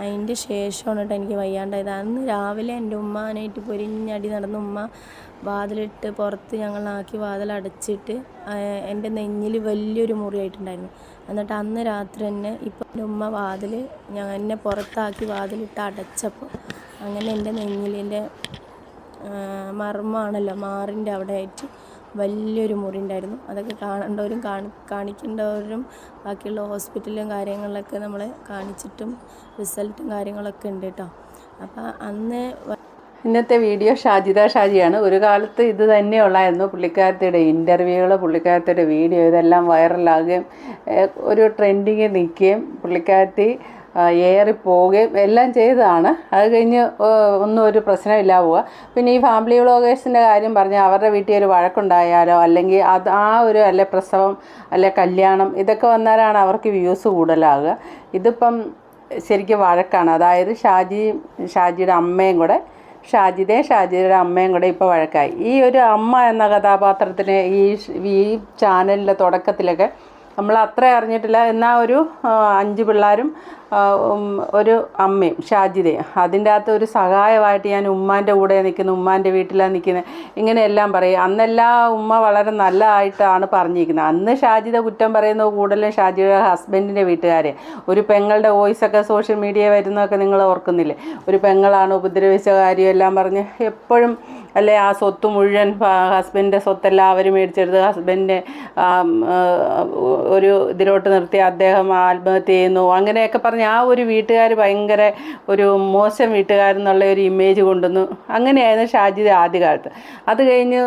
അതിന്റെ ശേഷമാണ് കേട്ടോ എനിക്ക് വയ്യാണ്ടായത്. അന്ന് രാവിലെ എന്റെ ഉമ്മ ഉമ്മാനായിട്ട് പൊരിഞ്ഞടി നടന്ന ഉമ്മ വാതിലിട്ട് പുറത്ത് ഞങ്ങളാക്കി വാതിൽ അടച്ചിട്ട് എന്റെ നെഞ്ഞിൽ വലിയൊരു മുറിയായിട്ടുണ്ടായിരുന്നു. എന്നിട്ട് അന്ന് രാത്രി തന്നെ ഇപ്പം എന്റെ ഉമ്മ വാതിൽ ഞാൻ എന്നെ പുറത്താക്കി വാതിലിട്ട് അടച്ചപ്പോൾ അങ്ങനെ എന്റെ നെഞ്ഞിൽ എന്റെ മർമ്മമാണല്ലോ മാറിന്റെ അവിടെ ആയിട്ട് വലിയൊരു മുറി ഉണ്ടായിരുന്നു അതൊക്കെ കാണേണ്ടവരും കാണി കാണിക്കേണ്ടവരും ബാക്കിയുള്ള ഹോസ്പിറ്റലും കാര്യങ്ങളിലൊക്കെ നമ്മളെ കാണിച്ചിട്ടും റിസൾട്ടും കാര്യങ്ങളൊക്കെ ഉണ്ട് കേട്ടോ. അപ്പോൾ അന്ന് ഇന്നത്തെ വീഡിയോ ഷാജിദ ഷാജിയാണ്. ഒരു കാലത്ത് ഇത് തന്നെയുള്ളായിരുന്നു പുള്ളിക്കാരത്തിയുടെ ഇന്റർവ്യൂകൾ പുള്ളിക്കാരത്തിയുടെ വീഡിയോ ഇതെല്ലാം വൈറലാകുകയും ഒരു ട്രെൻഡിങ്ങിൽ നിൽക്കുകയും പുള്ളിക്കാരത്തി ആ, ഏറി പോവുകയും എല്ലാം ചെയ്തതാണ്. അത് കഴിഞ്ഞ് ഒന്നും ഒരു പ്രശ്നമില്ല പോവുക. പിന്നെ ഈ ഫാമിലി വ്ളോഗേഴ്സിന്റെ കാര്യം പറഞ്ഞാൽ അവരുടെ വീട്ടിൽ ഒരു വഴക്കുണ്ടായാലോ അല്ലെങ്കിൽ അത് ആ ഒരു അല്ലെ പ്രസവം അല്ലെ കല്യാണം ഇതൊക്കെ വന്നാലാണ് അവർക്ക് വ്യൂസ് കൂടുതലാകുക. ഇതിപ്പം ശരിക്കും വഴക്കാണ്. അതായത് ഷാജി ഷാജിയുടെ അമ്മയും കൂടെ ഷാജിദയും ഷാജിയുടെ അമ്മയും കൂടെ ഇപ്പോൾ വഴക്കായി. ഈ ഒരു അമ്മ എന്ന കഥാപാത്രത്തിന് ഈ ഈ ചാനലിന്റെ തുടക്കത്തിലൊക്കെ നമ്മൾ അത്ര അറിഞ്ഞിട്ടില്ല. എന്നാൽ ഒരു അഞ്ച് പിള്ളേരും ഒരു അമ്മയും ഷാജിതയും അതിന്റെ അകത്ത് ഒരു സഹായമായിട്ട് ഞാൻ ഉമ്മാന്റെ കൂടെ നിൽക്കുന്നു ഉമ്മാന്റെ വീട്ടിലാണ് നിൽക്കുന്നത്. ഇങ്ങനെയെല്ലാം പറയും. അന്നെല്ലാം ഉമ്മ വളരെ നല്ലതായിട്ടാണ് പറഞ്ഞിരിക്കുന്നത്. അന്ന് ഷാജിത കുറ്റം പറയുന്നത് കൂടുതലും ഷാജിയുടെ ഹസ്ബൻഡിന്റെ വീട്ടുകാരെ. ഒരു പെങ്ങളുടെ വോയിസൊക്കെ സോഷ്യൽ മീഡിയ വരുന്നതൊക്കെ നിങ്ങൾ ഓർക്കുന്നില്ലേ? ഒരു പെങ്ങളാണ് ഉപദ്രവിച്ച കാര്യം എല്ലാം പറഞ്ഞ് എപ്പോഴും അല്ലെ ആ സ്വത്ത് മുഴുവൻ ഹസ്ബൻഡിന്റെ സ്വത്തെല്ലാം അവർ മേടിച്ചെടുത്ത് ഹസ്ബൻഡിനെ ഒരു ഇതിലോട്ട് നിർത്തി അദ്ദേഹം ആത്മഹത്യ ചെയ്യുന്നു. അങ്ങനെയൊക്കെ പറഞ്ഞ് ആ ഒരു വീട്ടുകാർ ഭയങ്കര ഒരു മോശം വീട്ടുകാരെന്നുള്ള ഒരു ഇമേജ് കൊണ്ടുവന്നു. അങ്ങനെയായിരുന്നു ഷാജിദ് ആദ്യകാലത്ത്. അത് കഴിഞ്ഞ്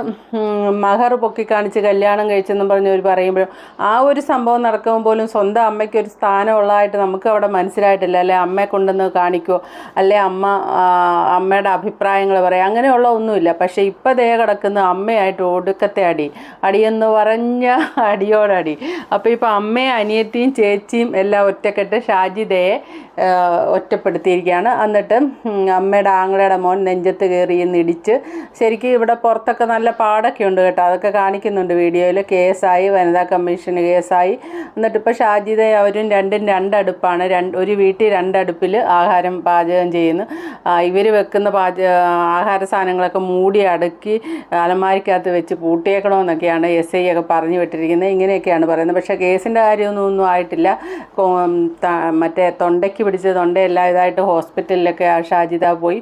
മഹർ പൊക്കി കാണിച്ച് കല്യാണം കഴിച്ചെന്നും പറഞ്ഞ് ഒരു പറയുമ്പോഴും ആ ഒരു സംഭവം നടക്കുമ്പോൾ പോലും സ്വന്തം അമ്മയ്ക്ക് ഒരു സ്ഥാനമുള്ളതായിട്ട് നമുക്ക് അവിടെ മനസ്സിലായിട്ടില്ല. അല്ലെ അമ്മയെ കൊണ്ടുവന്ന് കാണിക്കുമോ അല്ലെ അമ്മ അമ്മയുടെ അഭിപ്രായങ്ങൾ പറയാം? അങ്ങനെയുള്ള ഒന്നുമില്ല. പക്ഷേ ഇപ്പം ദേ കിടക്കുന്ന അമ്മയായിട്ട് ഒടുക്കത്തെ അടി. അടിയെന്ന് പറഞ്ഞ അടിയോടടി. അപ്പോൾ ഇപ്പോൾ അമ്മയും അനിയത്തിയും ചേച്ചിയും എല്ലാം ഒറ്റക്കെട്ട് ഷാജിദയെ ആ, ഒറ്റപ്പെടുത്തിയിരിക്കുകയാണ്. എന്നിട്ട് അമ്മയുടെ ആങ്ങളയുടെ മോൻ നെഞ്ചത്ത് കയറി ഇടിച്ച് ശരിക്കും ഇവിടെ പുറത്തൊക്കെ നല്ല പാടൊക്കെ ഉണ്ട് കേട്ടോ. അതൊക്കെ കാണിക്കുന്നുണ്ട് വീഡിയോയിൽ കേസായി വനിതാ കമ്മീഷന് കേസായി. എന്നിട്ട് ഇപ്പോൾ ഷാജിദ അവരും രണ്ടും രണ്ടടുപ്പാണ്. രണ്ട് ഒരു വീട്ടിൽ രണ്ടടുപ്പിൽ ആഹാരം പാചകം ചെയ്യുന്നു. ഇവർ വെക്കുന്ന പാച ആഹാര സാധനങ്ങളൊക്കെ മൂടി അടുക്കി അലമാരിക്കകത്ത് വെച്ച് പൂട്ടിയേക്കണമെന്നൊക്കെയാണ് എസ് ഐ ഒക്കെ പറഞ്ഞു വിട്ടിരിക്കുന്നത്. ഇങ്ങനെയൊക്കെയാണ് പറയുന്നത്. പക്ഷേ കേസിന്റെ കാര്യമൊന്നും ഒന്നും ആയിട്ടില്ല. മറ്റേ തൊണ്ടയ്ക്ക് പിടിച്ച് തൊണ്ടയെല്ലാം ഇതായിട്ട് ഹോസ്പിറ്റലിലൊക്കെ ആ ഷാജിദ പോയി.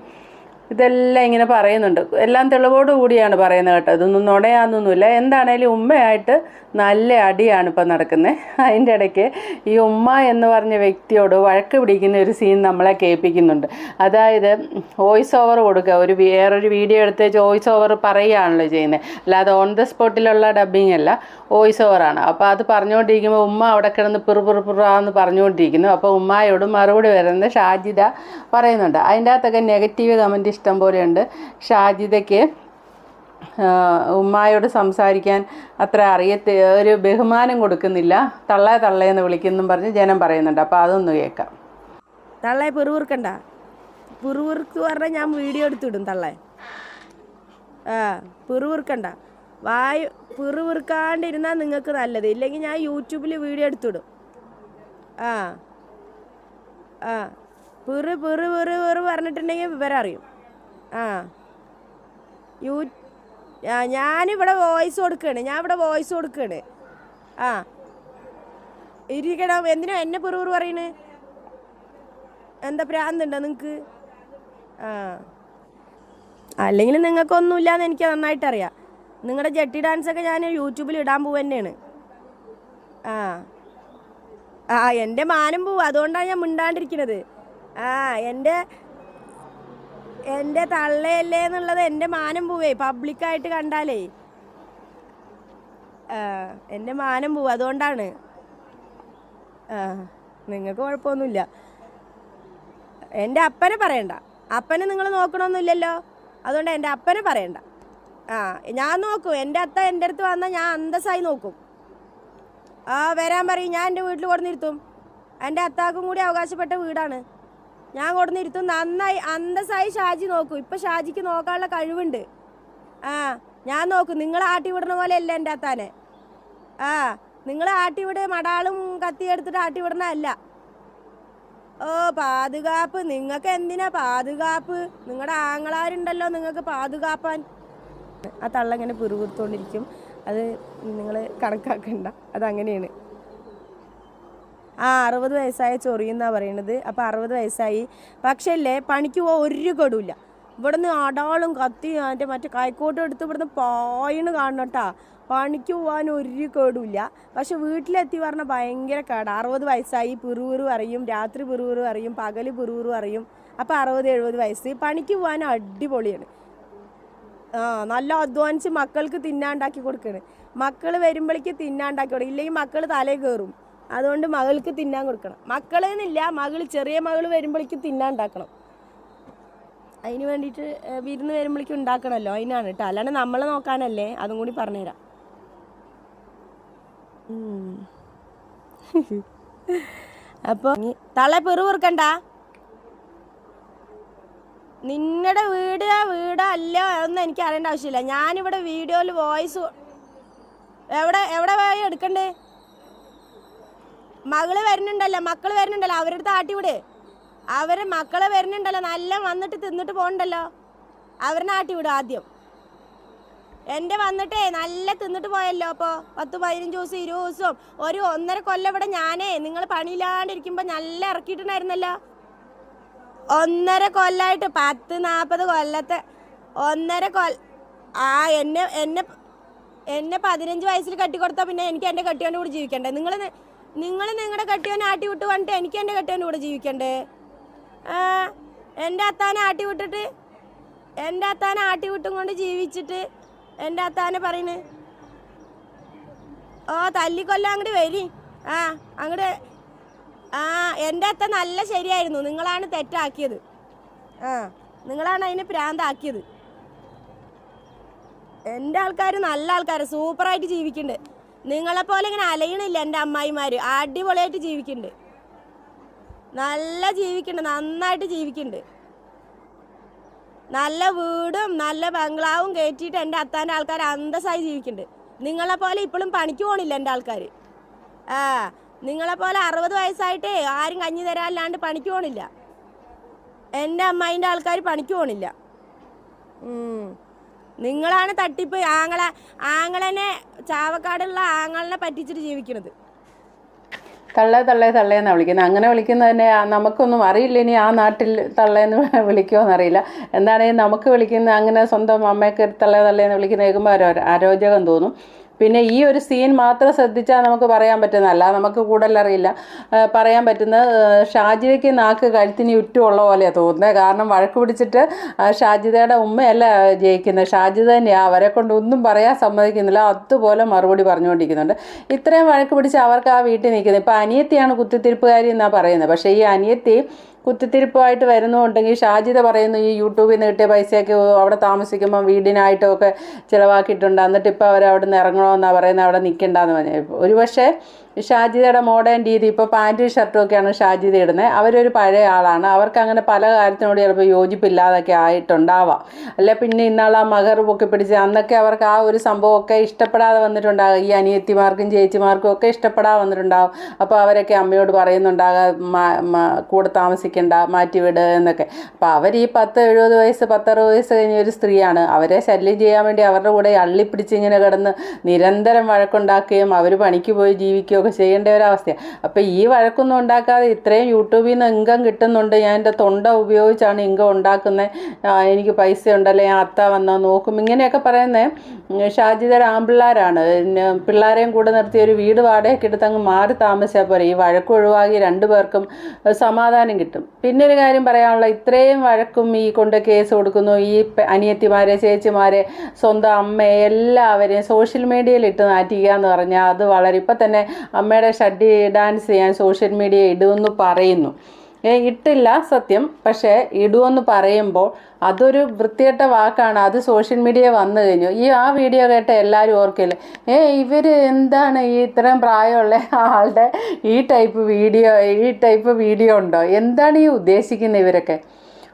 ഇതെല്ലാം ഇങ്ങനെ പറയുന്നുണ്ട്. എല്ലാം തെളിവോട് കൂടിയാണ് പറയുന്നത് കേട്ടോ. ഇതൊന്നും നുണയാന്നൊന്നുമില്ല. എന്താണേലും ഉമ്മയായിട്ട് നല്ല അടിയാണ് ഇപ്പം നടക്കുന്നത്. അതിന്റെ ഇടയ്ക്ക് ഈ ഉമ്മ എന്ന് പറഞ്ഞ വ്യക്തിയോട് വഴക്ക് പിടിക്കുന്ന ഒരു സീൻ നമ്മളെ കേൾപ്പിക്കുന്നുണ്ട്. അതായത് വോയിസ് ഓവർ കൊടുക്കുക. ഒരു വേറൊരു വീഡിയോ എടുത്ത് വോയിസ് ഓവർ പറയുകയാണല്ലോ ചെയ്യുന്നത്. അല്ലാതെ ഓൺ ദ സ്പോട്ടിലുള്ള ഡബ്ബിംഗ് അല്ല. വോയിസ് ഓവറാണ് അപ്പോൾ അത് പറഞ്ഞുകൊണ്ടിരിക്കുമ്പോൾ ഉമ്മ അവിടെ കിടന്ന് പിറു പിറു പിറാന്ന് പറഞ്ഞുകൊണ്ടിരിക്കുന്നു. അപ്പോൾ ഉമ്മായോട് മറുപടി വരുന്നത് ഷാജിദ പറയുന്നുണ്ട്. അതിന്റെ അകത്തൊക്കെ നെഗറ്റീവ് കമന്റ് ഇഷ്ടം പോലെയുണ്ട്. ഷാജിദയ്ക്ക് ഉമ്മായോട് സംസാരിക്കാൻ അത്ര അറിയത്ത ഒരു ബഹുമാനം കൊടുക്കുന്നില്ല. തള്ളേ തള്ളേന്ന് വിളിക്കുന്നും പറഞ്ഞ് ജനം പറയുന്നുണ്ട്. അപ്പോൾ അതൊന്ന് കേൾക്കാം. തള്ളേ പിറുവിറുക്കണ്ട പിറുവിറുക്ക് പറഞ്ഞാൽ ഞാൻ വീഡിയോ എടുത്തിടും തള്ളേ. ആ പിറുവിറുക്കണ്ട വായു പിറുവിറുക്കാണ്ടിരുന്നാൽ നിങ്ങൾക്ക് നല്ലത്. ഇല്ലെങ്കിൽ ഞാൻ യൂട്യൂബിൽ വീഡിയോ എടുത്തിടും. ആ ആ. പിറു പിറു പിറു പിറു പറഞ്ഞിട്ടുണ്ടെങ്കിൽ വിവരം അറിയും. ആ. യൂ ഞാനിവിടെ വോയിസ് കൊടുക്കുകയാണ് ഞാൻ ഇവിടെ വോയിസ് കൊടുക്കുകയാണ് ആ. ഇരിക്കണം എന്തിനാ എന്നെ പിറുപിറു പറയണ്? എന്താ പ്രാന്തുണ്ടോ നിങ്ങൾക്ക് ആ. അല്ലെങ്കിൽ നിങ്ങൾക്കൊന്നുമില്ലാന്ന് എനിക്ക് നന്നായിട്ടറിയാം. നിങ്ങളുടെ ജട്ടി ഡാൻസൊക്കെ ഞാൻ യൂട്യൂബിൽ ഇടാൻ പോവുക തന്നെയാണ്. ആ. ആ എന്റെ മാനം പോവും. അതുകൊണ്ടാണ് ഞാൻ മിണ്ടാണ്ടിരിക്കുന്നത് ആ എന്റെ എന്റെ തള്ളയല്ലേ എന്നുള്ളത് എന്റെ മാനം പോവേ. പബ്ലിക്കായിട്ട് കണ്ടാലേ. എന്റെ മാനം പോവും. അതുകൊണ്ടാണ്. നിങ്ങൾക്ക് കുഴപ്പമൊന്നുമില്ല. എന്റെ അപ്പനെ പറയണ്ട. അപ്പനെ നിങ്ങൾ നോക്കണമെന്നില്ലല്ലോ അതുകൊണ്ട് എന്റെ അപ്പനെ പറയണ്ട. ആ ഞാൻ നോക്കും. എന്റെ അത്ത എന്റെ അടുത്ത് വന്നാൽ ഞാൻ അന്തസ്സായി നോക്കും. ആ വരാൻ പറയും. ഞാൻ എന്റെ വീട്ടിൽ കൊടുന്നിരുത്തും എന്റെ അത്താക്കും കൂടി അവകാശപ്പെട്ട വീടാണ്. ഞാൻ കൊടുന്ന് ഇരുത്തും. നന്നായി അന്തസ്സായി ഷാജി നോക്കൂ. ഇപ്പം ഷാജിക്ക് നോക്കാനുള്ള കഴിവുണ്ട്. ആ ഞാൻ നോക്കും. നിങ്ങൾ ആട്ടി വിടണ പോലെ അല്ല എന്റെ അത്താനെ. ആ നിങ്ങൾ ആട്ടി വിട് മടാളും കത്തി എടുത്തിട്ട് ആട്ടി വിടണ അല്ല ഓ പാതുകാപ്പ്. നിങ്ങൾക്ക് എന്തിനാ പാതുകാപ്പ്? നിങ്ങളുടെ ആങ്ങളാരുണ്ടല്ലോ നിങ്ങൾക്ക് പാതുകാപ്പാൻ. ആ തള്ളങ്ങനെ പിറുപിറുത്തോണ്ടിരിക്കും. അത് നിങ്ങൾ കണക്കാക്കണ്ട. അതങ്ങനെയാണ്. ആ അറുപത് വയസ്സായ ചൊറിയെന്നാണ് പറയണത്. അപ്പോൾ അറുപത് വയസ്സായി. പക്ഷേ അല്ലേ പണിക്ക് പോകാൻ ഒരു കടുമില്ല ഇവിടുന്ന് അടാളും കത്തി അതിന്റെ മറ്റേ കൈക്കോട്ടും എടുത്ത് ഇവിടുന്ന് പായണ് കാണണം പണിക്ക് പോകാൻ ഒരു കേടുമില്ല പക്ഷെ വീട്ടിലെത്തി പറഞ്ഞാൽ ഭയങ്കര കേടാ. അറുപത് വയസ്സായി പിറുപിറു അറിയും. രാത്രി പിറുപിറു അറിയും. പകൽ പിറുപിറു അറിയും. അപ്പോൾ അറുപത് എഴുപത് വയസ്സ്. പണിക്ക് പോകാൻ അടിപൊളിയാണ്. ആ നല്ല അധ്വാനിച്ച് മക്കൾക്ക് തിന്നാണ്ടാക്കി കൊടുക്കണ്. മക്കൾ വരുമ്പോഴേക്ക് തിന്നാണ്ടാക്കി കൊടുക്കും ഇല്ലെങ്കിൽ മക്കൾ തലേ കയറും അതുകൊണ്ട് മകൾക്ക് തിന്നാൻ കൊടുക്കണം. മക്കളെന്നില്ല മകൾ ചെറിയ മകൾ വരുമ്പോഴേക്കും തിന്നാൻ ഉണ്ടാക്കണം. അതിന് വേണ്ടിയിട്ട് വിരുന്ന് വരുമ്പോഴേക്കും ഉണ്ടാക്കണമല്ലോ അതിനാണ് കേട്ടോ. അല്ലാണ്ട് നമ്മളെ നോക്കാനല്ലേ അതും കൂടി പറഞ്ഞുതരാം. അപ്പോൾ തള പെറുപെറുക്കണ്ട നിങ്ങളുടെ വീട് വീടാ അല്ല ഒന്നും എനിക്ക് അറിയേണ്ട ആവശ്യമില്ല. ഞാനിവിടെ വീഡിയോയിൽ വോയിസ് എവിടെ എവിടെ പോയി എടുക്കണ്ടേ? മകൾ വരുന്നുണ്ടല്ലോ മക്കൾ വരുന്നുണ്ടല്ലോ അവരുടെ താട്ടിവിടെ അവരെ മക്കളെ വരുന്നുണ്ടല്ലോ നല്ല വന്നിട്ട് തിന്നിട്ട് പോകണ്ടല്ലോ. അവരെ നാട്ടി വിട് ആദ്യം. എന്റെ വന്നിട്ടേ നല്ല തിന്നിട്ട് പോയല്ലോ അപ്പോൾ പത്ത് പതിനഞ്ച് ദിവസം ഇരുപത് ദിവസം ഒരു ഒന്നര കൊല്ലം ഇവിടെ ഞാനേ നിങ്ങൾ പണിയില്ലാണ്ടിരിക്കുമ്പോൾ നല്ല ഇറക്കിയിട്ടുണ്ടായിരുന്നല്ലോ. ഒന്നര കൊല്ലമായിട്ട് പത്ത് നാൽപ്പത് കൊല്ലത്തെ ഒന്നര കൊല്ല ആ എന്നെ എന്നെ എന്നെ പതിനഞ്ച് വയസ്സിൽ കെട്ടിക്കൊടുത്താൽ പിന്നെ എനിക്ക് എന്റെ കെട്ടിയോന്റെ കൂടി ജീവിക്കണ്ടേ? നിങ്ങൾ നിങ്ങൾ നിങ്ങളുടെ കെട്ടിയോനെ ആട്ടി വിട്ട് വന്നിട്ട് എനിക്ക് എന്റെ കെട്ടിയോന്റെ കൂടെ ജീവിക്കണ്ടേ? എന്റെ അത്താനെ ആട്ടി വിട്ടിട്ട് എന്റെ അത്താനെ ആട്ടി വിട്ടും കൊണ്ട് ജീവിച്ചിട്ട് എന്റെ അത്താനെ പറയണ്. ഓ തല്ലിക്കൊല്ലം അങ്ങോട്ട് വരി. ആ അങ്ങോട്ട് ആ എന്റെ അത്ത നല്ല ശരിയായിരുന്നു. നിങ്ങളാണ് തെറ്റാക്കിയത്. ആ നിങ്ങളാണ് അതിനെ പ്രാന്താക്കിയത്. എന്റെ ആൾക്കാർ നല്ല ആൾക്കാർ സൂപ്പറായിട്ട് ജീവിക്കുന്നുണ്ട് നിങ്ങളെപ്പോലെ ഇങ്ങനെ അലയണില്ല എന്റെ അമ്മായിമാർ അടിപൊളിയായിട്ട് ജീവിക്കുന്നുണ്ട് നല്ല ജീവിക്കുന്നുണ്ട് നന്നായിട്ട് ജീവിക്കുന്നുണ്ട് നല്ല വീടും നല്ല ബംഗ്ലാവും കയറ്റിയിട്ട് എന്റെ അത്താന്റെ ആൾക്കാർ അന്തസ്സായി ജീവിക്കുന്നുണ്ട് നിങ്ങളെപ്പോലെ ഇപ്പോഴും പണിക്ക് പോണില്ല എന്റെ ആൾക്കാർ ആ നിങ്ങളെപ്പോലെ അറുപത് വയസ്സായിട്ടേ ആരും കഞ്ഞി തരാനില്ലാണ്ട് പണിക്ക് പോണില്ല. എന്റെ അമ്മായിന്റെ ആൾക്കാർ പണിക്ക് പോണില്ല. ഉം. നിങ്ങളാണ് തട്ടിപ്പ് ആങ്ങളെ ആങ്ങളനെ ചാവക്കാടുള്ള ആങ്ങളനെ പറ്റിച്ചിട്ട് ജീവിക്കുന്നത് തള്ളേ തള്ളേ തള്ളേന്നാണ് വിളിക്കുന്നത്. അങ്ങനെ വിളിക്കുന്നത് തന്നെ നമുക്കൊന്നും അറിയില്ല. ഇനി ആ നാട്ടിൽ തള്ളേന്ന് വിളിക്കുമോ എന്നറിയില്ല എന്താണെങ്കിൽ നമുക്ക് വിളിക്കുന്ന അങ്ങനെ സ്വന്തം അമ്മയ്ക്ക് തള്ളേ തള്ളേന്ന് വിളിക്കുന്ന കേൾക്കുമ്പോൾ ഒരു അരോചകം തോന്നും. പിന്നെ ഈ ഒരു സീൻ മാത്രം ശ്രദ്ധിച്ചാൽ നമുക്ക് പറയാൻ പറ്റുന്നതല്ല നമുക്ക് കൂടുതൽ അറിയില്ല. പറയാൻ പറ്റുന്ന ഷാജിദയ്ക്ക് നാക്ക് കഴുത്തിന് ഉള്ള പോലെയാണ് തോന്നുന്നത് കാരണം വഴക്ക് പിടിച്ചിട്ട് ഷാജിതയുടെ ഉമ്മയല്ല ജയിക്കുന്നത്. ഷാജിദ തന്നെയാണ് അവരെ കൊണ്ട് ഒന്നും പറയാൻ സമ്മതിക്കുന്നില്ല. അതുപോലെ മറുപടി പറഞ്ഞുകൊണ്ടിരിക്കുന്നുണ്ട്. ഇത്രയും വഴക്ക് പിടിച്ച് അവർക്ക് ആ വീട്ടിൽ നിൽക്കുന്നത്. ഇപ്പം അനിയത്തിയാണ് കുത്തിത്തിരിപ്പുകാരി എന്നാണ് പറയുന്നത്. പക്ഷേ ഈ അനിയത്തി കുത്തിത്തിരിപ്പായിട്ട് വരുന്നുണ്ടെങ്കിൽ ഷാജിത പറയുന്നു ഈ യൂട്യൂബിൽ നിന്ന് കിട്ടിയ പൈസയൊക്കെ അവിടെ താമസിക്കുമ്പോൾ വീടിനായിട്ടൊക്കെ ചിലവാക്കിയിട്ടുണ്ട്. എന്നിട്ട് ഇപ്പോൾ അവർ അവിടെ നിന്ന് ഇറങ്ങണമെന്നാണ് പറയുന്നത് അവിടെ നിൽക്കണ്ടെന്ന് പറഞ്ഞു. ഒരു പക്ഷേ ഷാജിദയുടെ മോഡേൺ രീതി ഇപ്പോൾ പാന്റും ഷർട്ടും ഒക്കെയാണ് ഷാജിത ഇടുന്നത്. അവരൊരു പഴയ ആളാണ്. അവർക്ക് അങ്ങനെ പല കാര്യത്തിനോട് ചിലപ്പോൾ യോജിപ്പില്ലാതൊക്കെ ആയിട്ടുണ്ടാവാം. അല്ല പിന്നെ ഇന്നാൾ ആ പൊക്കി പിടിച്ച് അന്നൊക്കെ അവർക്ക് ആ ഒരു സംഭവമൊക്കെ ഇഷ്ടപ്പെടാതെ വന്നിട്ടുണ്ടാകും. ഈ അനിയത്തിമാർക്കും ചേച്ചിമാർക്കും ഒക്കെ ഇഷ്ടപ്പെടാതെ വന്നിട്ടുണ്ടാകും. അപ്പോൾ അവരൊക്കെ അമ്മയോട് പറയുന്നുണ്ടാകാം കൂടെ താമസിക്കേണ്ട മാറ്റി വിട് മാറ്റിവിട് എന്നൊക്കെ. അപ്പോൾ അവർ ഈ പത്ത് എഴുപത് വയസ്സ് പത്തറുപത് വയസ്സ് കഴിഞ്ഞ ഒരു സ്ത്രീയാണ്. അവരെ ശല്യം ചെയ്യാൻ വേണ്ടി അവരുടെ കൂടെ അള്ളിപ്പിടിച്ച് ഇങ്ങനെ കിടന്ന് നിരന്തരം വഴക്കുണ്ടാക്കുകയും അവർ പണിക്ക് പോയി ജീവിക്കുകയൊക്കെ ചെയ്യേണ്ട ഒരവസ്ഥയാണ് അപ്പോൾ ഈ വഴക്കൊന്നും ഉണ്ടാക്കാതെ ഇത്രയും യൂട്യൂബിൽ നിന്ന് ഇൻകം കിട്ടുന്നുണ്ട്. ഞാൻ എന്റെ തൊണ്ട ഉപയോഗിച്ചാണ് ഇൻകം ഉണ്ടാക്കുന്നത് എനിക്ക് പൈസ ഉണ്ടല്ലേ ഞാൻ അത്ത വന്നാൽ നോക്കും. ഇങ്ങനെയൊക്കെ പറയുന്നത് ഷാജിദർ ആമ്പിള്ളാരാണ്. പിന്നെ പിള്ളേരെയും കൂടെ നിർത്തി ഒരു വീട് വാടകയ്ക്ക് എടുത്ത് അങ്ങ് മാറി താമസിച്ചാൽ പോരെ. ഈ വഴക്ക് ഒഴിവാക്കി രണ്ടു പേർക്കും സമാധാനം കിട്ടും. പിന്നെ ഒരു കാര്യം പറയാനുള്ള ഇത്രയും വഴക്കും ഈ കൊണ്ട് കേസ് കൊടുക്കുന്നു. ഈ അനിയത്തിമാരെ ചേച്ചിമാരെ സ്വന്തം അമ്മയെ എല്ലാവരെയും സോഷ്യൽ മീഡിയയിൽ ഇട്ട് നാറ്റിക്കുക എന്ന് പറഞ്ഞാൽ അത് വളരെ ഇപ്പം തന്നെ അമ്മയുടെ ഷഡ്ഡി ഡാൻസ് ചെയ്യാൻ സോഷ്യൽ മീഡിയ ഇടുമെന്ന് പറയുന്നു. ഇട്ടില്ല സത്യം പക്ഷേ ഇടുമെന്ന് പറയുമ്പോൾ അതൊരു വൃത്തികെട്ട വാക്കാണ്. അത് സോഷ്യൽ മീഡിയ വന്നു കഴിഞ്ഞു. ഈ ആ വീഡിയോ കേട്ട എല്ലാവരും ഓർക്കില്ല? ഏ ഇവർ എന്താണ് ഈ ഇത്രയും പ്രായമുള്ള ആളുടെ ഈ ടൈപ്പ് വീഡിയോ ഈ ടൈപ്പ് വീഡിയോ ഉണ്ടോ? എന്താണ് ഈ ഉദ്ദേശിക്കുന്നത് ഇവരൊക്കെ?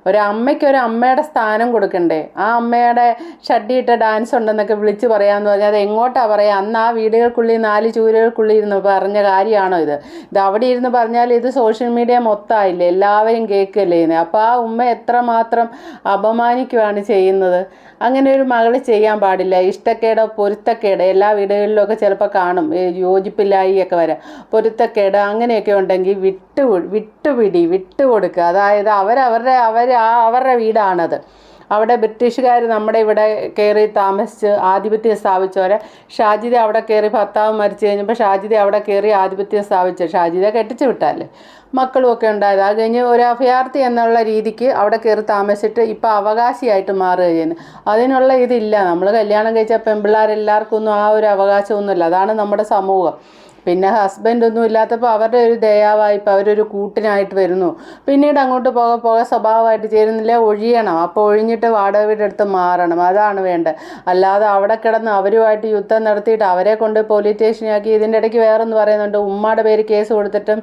ഒരു അമ്മയ്ക്ക് ഒരു അമ്മയുടെ സ്ഥാനം കൊടുക്കണ്ടേ? ആ അമ്മയുടെ ഷഡ്ഡിയിട്ട ഡാൻസ് ഉണ്ടെന്നൊക്കെ വിളിച്ച് പറയാമെന്ന് പറഞ്ഞാൽ അത് എങ്ങോട്ടാണ് പറയുക അന്ന് ആ വീടുകൾക്കുള്ളിൽ നാല് ചൂരുകൾക്കുള്ളിൽ ഇരുന്ന് പറഞ്ഞ കാര്യമാണോ ഇത്? ഇത് അവിടെ ഇരുന്ന് പറഞ്ഞാൽ ഇത് സോഷ്യൽ മീഡിയ മൊത്തമായില്ലേ എല്ലാവരും ചെയ്യുന്നത് അപ്പോൾ ആ ഉമ്മ എത്രമാത്രം അപമാനിക്കുകയാണ് ചെയ്യുന്നത്? അങ്ങനെ ഒരു മകൾ ചെയ്യാൻ പാടില്ല. ഇഷ്ടക്കേടോ പൊരുത്തക്കേട്? എല്ലാ വീടുകളിലൊക്കെ ചിലപ്പോൾ കാണും. യോജിപ്പില്ലായി ഒക്കെ വരാം. പൊരുത്തക്കേട് അങ്ങനെയൊക്കെ ഉണ്ടെങ്കിൽ വിട്ടു വിട്ടുപിടി വിട്ടുകൊടുക്കുക അതായത് അവരവരുടെ അവർ ആ അവരുടെ വീടാണത്. അവിടെ ബ്രിട്ടീഷുകാർ നമ്മുടെ ഇവിടെ കയറി താമസിച്ച് ആധിപത്യം സ്ഥാപിച്ചവരെ ഷാജിദ അവിടെ കയറി ഭർത്താവ് മരിച്ചു കഴിഞ്ഞപ്പോൾ ഷാജിദ അവിടെ കയറി ആധിപത്യം സ്ഥാപിച്ചു. ഷാജിദ കെട്ടിച്ചു വിട്ടാലേ. മക്കളും ഒക്കെ ഉണ്ടായത്. അത് കഴിഞ്ഞ് ഒരു അഭയാർത്ഥി എന്നുള്ള രീതിക്ക് അവിടെ കയറി താമസിച്ചിട്ട് ഇപ്പോൾ അവകാശിയായിട്ട് മാറുക ചെയ്യുന്നത് അതിനുള്ള ഇതില്ല. നമ്മൾ കല്യാണം കഴിച്ച പെൺപിള്ളേരെല്ലാവർക്കും ഒന്നും ആ ഒരു അവകാശമൊന്നുമില്ല. അതാണ് നമ്മുടെ സമൂഹം. പിന്നെ ഹസ്ബൻഡ് ഒന്നും ഇല്ലാത്തപ്പോൾ അവരുടെ ഒരു ദയാവായ്പ അവരൊരു കൂട്ടിനായിട്ട് വരുന്നു. പിന്നീട് അങ്ങോട്ട് പോക പോക സ്വഭാവമായിട്ട് ചേരുന്നില്ല ഒഴിയണം. അപ്പോൾ ഒഴിഞ്ഞിട്ട് വാടക വീടെടുത്ത് മാറണം. അതാണ് വേണ്ടത്. അല്ലാതെ അവിടെ കിടന്ന് അവരുമായിട്ട് യുദ്ധം നടത്തിയിട്ട് അവരെ കൊണ്ട് പോലീസ് സ്റ്റേഷനാക്കി ഇതിന്റെ ഇടയ്ക്ക് വേറൊന്ന് പറയുന്നുണ്ട്. ഉമ്മയുടെ പേര് കേസ് കൊടുത്തിട്ട്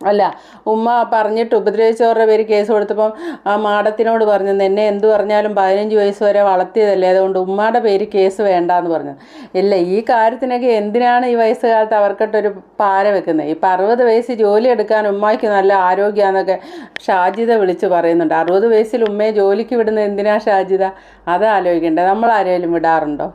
അല്ല ഉമ്മ പറഞ്ഞിട്ട് ഉപദ്രവിച്ചവരുടെ പേര് കേസ് കൊടുത്തപ്പം ആ മാഡത്തിനോട് പറഞ്ഞു എന്നെ എന്ത് പറഞ്ഞാലും പതിനഞ്ച് വയസ്സ് വരെ വളർത്തിയതല്ലേ അതുകൊണ്ട് ഉമ്മയുടെ പേര് കേസ് വേണ്ട എന്ന് പറഞ്ഞു. ഇല്ല ഈ കാര്യത്തിനൊക്കെ എന്തിനാണ് ഈ വയസ്സുകാലത്ത് അവർക്കിട്ടൊരു പാര വെക്കുന്നത് ഇപ്പം അറുപത് വയസ്സ് ജോലി എടുക്കാൻ ഉമ്മയ്ക്ക് നല്ല ആരോഗ്യമാണെന്നൊക്കെ ഷാജിത വിളിച്ച് പറയുന്നുണ്ട്. അറുപത് വയസ്സിൽ ഉമ്മയെ ജോലിക്ക് വിടുന്നത് എന്തിനാ ഷാജിത അത് ആലോചിക്കേണ്ടത് നമ്മൾ ആരെങ്കിലും വിടാറുണ്ടോ?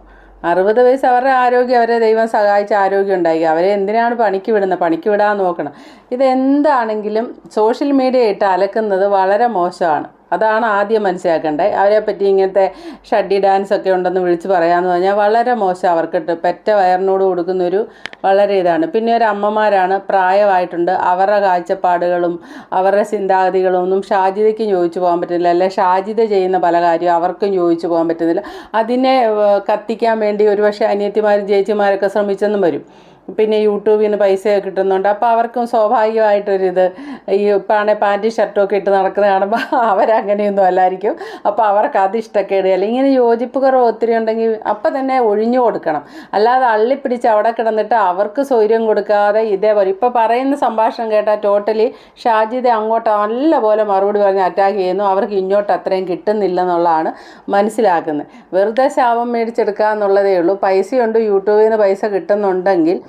അറുപത് വയസ്സ് അവരുടെ ആരോഗ്യം അവരെ ദൈവം സഹായിച്ച ആരോഗ്യം ഉണ്ടായി അവരെ എന്തിനാണ് പണിക്ക് വിടുന്നത്? പണിക്ക് വിടാൻ നോക്കണം. ഇതെന്താണെങ്കിലും സോഷ്യൽ മീഡിയ ഇട്ട് അലക്കുന്നത് വളരെ മോശമാണ്. അതാണ് ആദ്യം മനസ്സിലാക്കേണ്ടത്. അവരെ പറ്റി ഇങ്ങനത്തെ ഷഡ്ഡി ഡാൻസ് ഒക്കെ ഉണ്ടെന്ന് വിളിച്ച് പറയാമെന്ന് പറഞ്ഞാൽ വളരെ മോശം അവർക്കിട്ട് പെറ്റ വയറിനോട് കൊടുക്കുന്നൊരു വളരെ ഇതാണ്. പിന്നെ ഒരു അമ്മമാരാണ് പ്രായമായിട്ടുണ്ട്. അവരുടെ കാഴ്ചപ്പാടുകളും അവരുടെ ചിന്താഗതികളും ഒന്നും ഷാജിദയ്ക്കും ചോദിച്ചു പോകാൻ പറ്റുന്നില്ല. അല്ലെ ഷാജിദ ചെയ്യുന്ന പല കാര്യവും അവർക്കും ചോദിച്ചു പോകാൻ പറ്റുന്നില്ല. അതിനെ കത്തിക്കാൻ വേണ്ടി ഒരുപക്ഷെ അനിയത്തിമാരും ചേച്ചിമാരൊക്കെ ശ്രമിച്ചെന്നും വരും. പിന്നെ യൂട്യൂബിൽ നിന്ന് പൈസ കിട്ടുന്നുണ്ട്. അപ്പോൾ അവർക്കും സ്വാഭാവികമായിട്ടൊരിത് ഈ പാണെ പാന്റ് ഷർട്ടും ഒക്കെ ഇട്ട് നടക്കുന്ന കാണുമ്പോൾ അവരങ്ങനെയൊന്നും അല്ലായിരിക്കും. അപ്പോൾ അവർക്ക് അത് ഇഷ്ടക്കേട്. അല്ലെങ്കിൽ ഇങ്ങനെ യോജിപ്പ് കുറവ് ഒത്തിരി ഉണ്ടെങ്കിൽ അപ്പോൾ തന്നെ ഒഴിഞ്ഞു കൊടുക്കണം. അല്ലാതെ അള്ളിപ്പിടിച്ച് അവിടെ കിടന്നിട്ട് അവർക്ക് സൗര്യം കൊടുക്കാതെ ഇതേപോലെ ഇപ്പോൾ പറയുന്ന സംഭാഷണം കേട്ടാൽ ടോട്ടലി ഷാജിദ അങ്ങോട്ട് നല്ലപോലെ മറുപടി പറഞ്ഞ് അറ്റാക്ക് ചെയ്യുന്നു. അവർക്ക് ഇങ്ങോട്ട് അത്രയും കിട്ടുന്നില്ല എന്നുള്ളതാണ് മനസ്സിലാക്കുന്നത്. വെറുതെ ശാപം മേടിച്ചെടുക്കുക എന്നുള്ളതേ ഉള്ളൂ. പൈസയുണ്ട് യൂട്യൂബിൽ നിന്ന് പൈസ കിട്ടുന്നുണ്ടെങ്കിൽ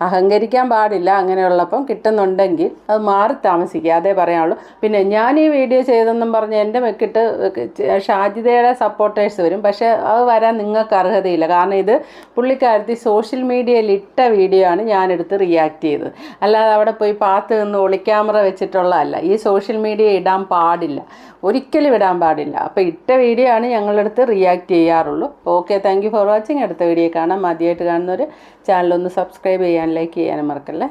അഹങ്കരിക്കാൻ പാടില്ല അങ്ങനെയുള്ളപ്പം കിട്ടുന്നുണ്ടെങ്കിൽ അത് മാറി താമസിക്കുക അതേ പറയാനുള്ളൂ. പിന്നെ ഞാൻ ഈ വീഡിയോ ചെയ്തെന്നും പറഞ്ഞ് എന്റെ മെക്കിട്ട് ഷാജിതയുടെ സപ്പോർട്ടേഴ്സ് വരും. പക്ഷേ അത് വരാൻ നിങ്ങൾക്ക് അർഹതയില്ല. കാരണം ഇത് പുള്ളിക്കാരത്തി സോഷ്യൽ മീഡിയയിൽ ഇട്ട വീഡിയോ ആണ് ഞാനെടുത്ത് റിയാക്ട് ചെയ്തത്. അല്ലാതെ അവിടെ പോയി പാത്ത് നിന്ന് ഒളിക്യാമറ വെച്ചിട്ടുള്ളതല്ല. ഈ സോഷ്യൽ മീഡിയ ഇടാൻ പാടില്ല. ഒരിക്കലും ഇടാൻ പാടില്ല. അപ്പോൾ ഇട്ട വീഡിയോ ആണ് ഞങ്ങളെടുത്ത് റിയാക്ട് ചെയ്യാറുള്ളൂ. ഓക്കെ താങ്ക് ഫോർ വാച്ചിങ് അടുത്ത വീഡിയോ കാണാം. ആദ്യമായിട്ട് കാണുന്നവർ ചാനലൊന്ന് സബ്സ്ക്രൈബ് ചെയ്യാൻ ലൈക്ക് ചെയ്യാനും മറക്കല്ലേ?